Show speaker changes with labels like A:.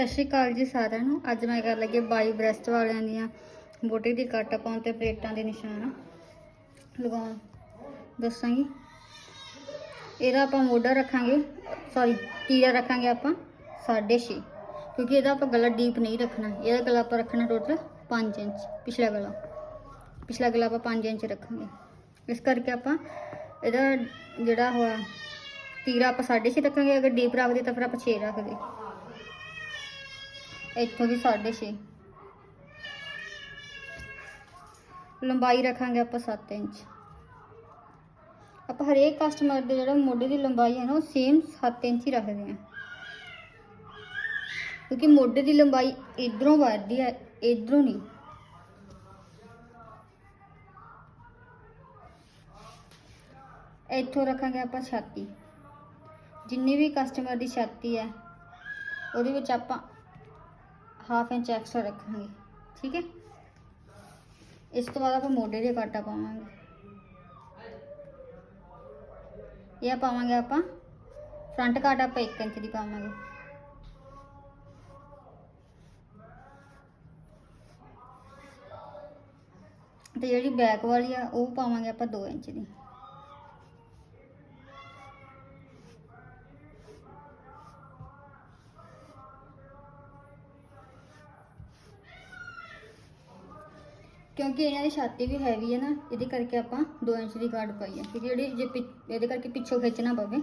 A: ਸਤਿ ਸ਼੍ਰੀ ਅਕਾਲ ਜੀ ਸਾਰਿਆਂ ਨੂੰ। ਅੱਜ ਮੈਂ ਕਰ ਲੱਗੀ ਬਾਈ ਬ੍ਰੈਸਟ ਵਾਲਿਆਂ ਦੀਆਂ ਬੋਟੀ ਦੀ ਕੱਟ ਪਾਉਣ ਤੇ ਪਲੇਟਾਂ ਦੇ ਨਿਸ਼ਾਨ ਲਗਾਉਣ। ਦੱਸਾਂਗੀ। ਇਹਦਾ ਆਪਾਂ ਮੋਢਾ ਰੱਖਾਂਗੇ। ਸੌਰੀ ਤੀਰਾ ਰੱਖਾਂਗੇ ਆਪਾਂ 6.5 ਕਿਉਂਕਿ ਇਹਦਾ ਆਪਾਂ ਗਲਾ ਡੀਪ ਨਹੀਂ ਰੱਖਣਾ। ਇਹਦਾ ਗਲਾ ਆਪਾਂ ਰੱਖਣਾ ਟੋਟਲ 5 ਇੰਚ, ਪਿਛਲਾ ਗਲਾ। ਪਿਛਲਾ ਗਲਾ ਆਪਾਂ 5 ਇੰਚ ਰੱਖਾਂਗੇ। ਇਸ ਕਰਕੇ ਆਪਾਂ ਇਹਦਾ ਜਿਹੜਾ ਹੋਇਆ, ਤੀਰਾ ਆਪਾਂ 6.5 ਰੱਖਾਂਗੇ। ਅਗਰ ਡੀਪ ਰੱਖਦੇ ਤਾਂ ਫਿਰ ਆਪਾਂ 6 ਰੱਖਦੇ। ਇੱਥੋਂ ਵੀ 6.5 ਲੰਬਾਈ ਰੱਖਾਂਗੇ ਆਪਾਂ 7 ਇੰਚ। ਆਪਾਂ ਹਰੇਕ ਕਸਟਮਰ ਦੇ ਜਿਹੜਾ ਮੋਢੇ ਦੀ ਲੰਬਾਈ ਹੈ ਨਾ, ਉਹ ਸੇਮ 7 ਇੰਚ ਹੀ ਰੱਖਦੇ ਹਾਂ। ਕਿਉਂਕਿ ਮੋਢੇ ਦੀ ਲੰਬਾਈ ਇਧਰੋਂ ਵੱਧਦੀ ਹੈ, ਇਧਰੋਂ ਨਹੀਂ। ਇੱਥੋਂ ਰੱਖਾਂਗੇ ਆਪਾਂ ਛਾਤੀ। ਜਿੰਨੀ ਵੀ ਕਸਟਮਰ ਦੀ ਛਾਤੀ ਹੈ, ਉਹਦੇ ਵਿੱਚ ਆਪਾਂ ਹਾਫ ਇੰਚ ਐਕਸਟਰਾ ਰੱਖਾਂਗੇ, ਠੀਕ ਹੈ? ਇਸ ਤੋਂ ਬਾਅਦ ਆਪਾਂ ਮੋਢੇ ਦੇ ਕਾਟਾ ਪਾਵਾਂਗੇ। ਇਹ ਪਾਵਾਂਗੇ ਆਪਾਂ ਫਰੰਟ ਕਾਟ ਆਪਾਂ 1 ਇੰਚ ਦੀ ਪਾਵਾਂਗੇ। ਤੇ ਜਿਹੜੀ ਬੈਕ ਵਾਲੀ ਆ, ਉਹ ਪਾਵਾਂਗੇ ਆਪਾਂ 2 ਇੰਚ ਦੀ। ਕਿਉਂਕਿ ਇਹਨਾਂ ਦੀ ਛਾਤੀ ਵੀ ਹੈਵੀ ਹੈ ਨਾ, ਇਹਦੇ ਕਰਕੇ ਆਪਾਂ 2 ਇੰਚ ਦੀ ਗਾਰਡ ਪਾਈ ਹੈ ਕਿਉਂਕਿ ਜਿਹੜੀ ਜੇ ਪਿ- ਇਹਦੇ ਕਰਕੇ ਪਿੱਛੋਂ ਖਿੱਚਣਾ ਪਵੇ।